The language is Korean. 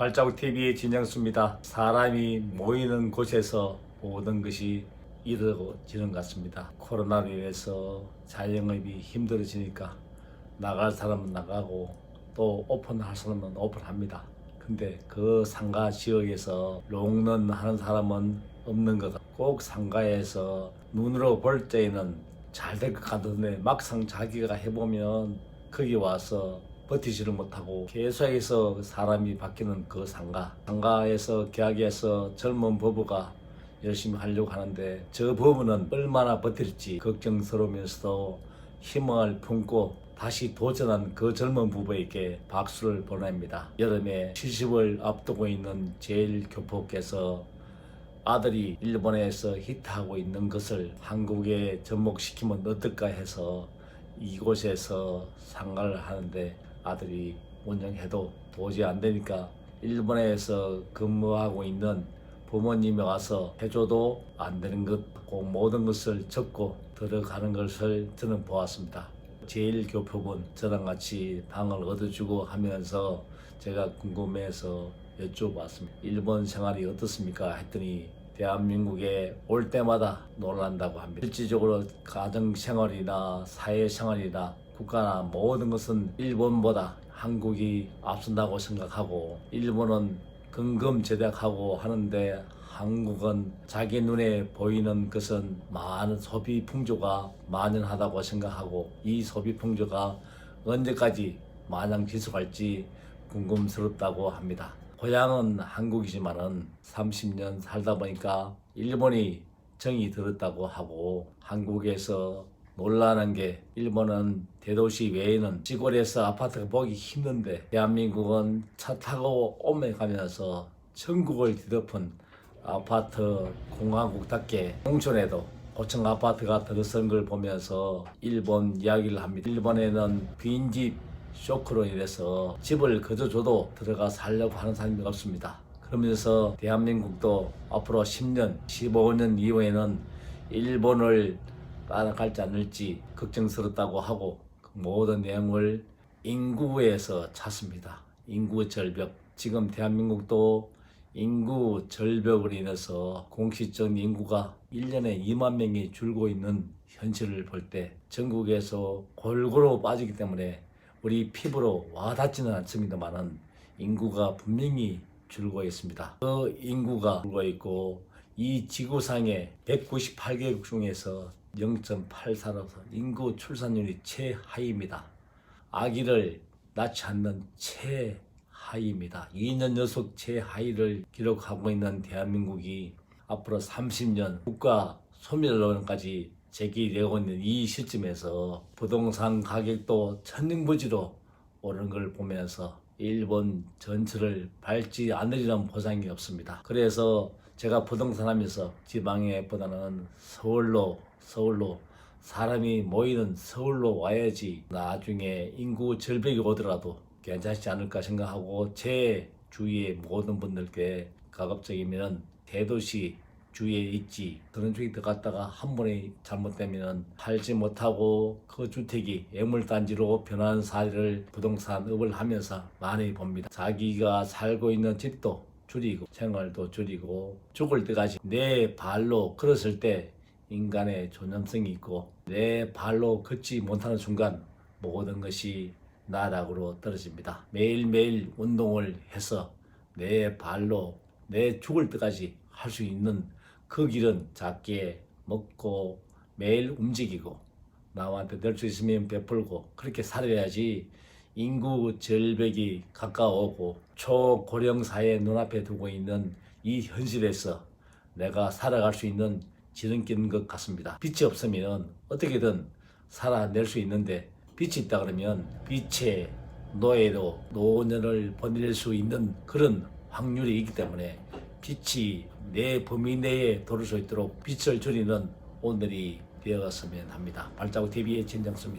발자국 TV의 진정수입니다. 사람이 모이는 곳에서 모든 것이 이루어지는 것 같습니다. 코로나로 인해서 자영업이 힘들어지니까 나갈 사람은 나가고 또 오픈할 사람은 오픈합니다. 근데 그 상가 지역에서 롱런 하는 사람은 없는 것 같고 꼭 상가에서 눈으로 볼 때에는 잘 될 것 같은데 막상 자기가 해보면 거기 와서 버티지를 못하고 계속해서 사람이 바뀌는 그 상가 상가에서 계약해서 젊은 부부가 열심히 하려고 하는데 저 부부는 얼마나 버틸지 걱정스러우면서도 희망을 품고 다시 도전한 그 젊은 부부에게 박수를 보냅니다. 여름에 70을 앞두고 있는 제일 교포께서 아들이 일본에서 히트하고 있는 것을 한국에 접목시키면 어떨까 해서 이곳에서 상가를 하는데 아들이 운영해도 도저히 안 되니까 일본에서 근무하고 있는 부모님이 와서 해줘도 안 되는 것, 꼭 모든 것을 접고 들어가는 것을 저는 보았습니다. 제일 교포분 저랑 같이 방을 얻어주고 하면서 제가 궁금해서 여쭤봤습니다. 일본 생활이 어떻습니까? 했더니 대한민국에 올 때마다 놀란다고 합니다. 실질적으로 가정 생활이나 사회 생활이나 국가나 모든 것은 일본보다 한국이 앞선다고 생각하고 일본은 근검제대하고 하는데 한국은 자기 눈에 보이는 것은 많은 소비 풍조가 만연하다고 생각하고 이 소비 풍조가 언제까지 마냥 지속할지 궁금스럽다고 합니다. 고향은 한국이지만은 30년 살다 보니까 일본이 정이 들었다고 하고 한국에서 놀라는 게 일본은 대도시 외에는 시골에서 아파트가 보기 힘든데 대한민국은 차 타고 오며 가면서 전국을 뒤덮은 아파트 공화국답게 농촌에도 고층 아파트가 들어선 걸 보면서 일본 이야기를 합니다. 일본에는 빈집 쇼크로 인해서 집을 거저 줘도 들어가 살려고 하는 사람이 없습니다. 그러면서 대한민국도 앞으로 10년, 15년 이후에는 일본을 따라갈지 않을지 걱정스럽다고 하고 그 모든 내용을 인구에서 찾습니다. 인구 절벽. 지금 대한민국도 인구 절벽으로 인해서 공식적 인구가 1년에 2만 명이 줄고 있는 현실을 볼 때 전국에서 골고루 빠지기 때문에 우리 피부로 와닿지는 않습니다만은 인구가 분명히 줄고 있습니다. 그 인구가 줄고 있고 이 지구상의 198개국 중에서 0.84라서 인구 출산율이 최하위입니다. 아기를 낳지 않는 최하위입니다. 2년 연속 최하위를 기록하고 있는 대한민국이 앞으로 30년 국가 소멸론까지 제기되고 있는 이 시점에서 부동산 가격도 천정부지로 오른 걸 보면서 일본 전체를 밟지 않으리는 보장이 없습니다. 그래서 제가 부동산 하면서 지방에 보다는 서울로 서울로 사람이 모이는 서울로 와야지 나중에 인구 절벽이 오더라도 괜찮지 않을까 생각하고 제 주위의 모든 분들께 가급적이면 대도시 주위에 있지 그런 쪽에 들어갔다가 한 번에 잘못되면 팔지 못하고 그 주택이 애물단지로 변하는 사례를 부동산업을 하면서 많이 봅니다. 자기가 살고 있는 집도 줄이고 생활도 줄이고 죽을 때까지 내 발로 걸었을 때 인간의 존엄성이 있고 내 발로 걷지 못하는 순간 모든 것이 나락으로 떨어집니다. 매일매일 운동을 해서 내 발로 내 죽을 때까지 할 수 있는 그 길은 작게 먹고 매일 움직이고 남한테 낼수 있으면 베풀고 그렇게 살아야지 인구 절벽이 가까워오고 초고령 사회 눈앞에 두고 있는 이 현실에서 내가 살아갈 수 있는 지름길인 것 같습니다. 빛이 없으면 어떻게든 살아낼 수 있는데 빛이 있다 그러면 빛의 노예로 노년을 보낼 수 있는 그런 확률이 있기 때문에 빛이 내 범위 내에 도를 수 있도록 빛을 줄이는 오늘이 되었으면 합니다. 발자국 TV의 진정수입니다.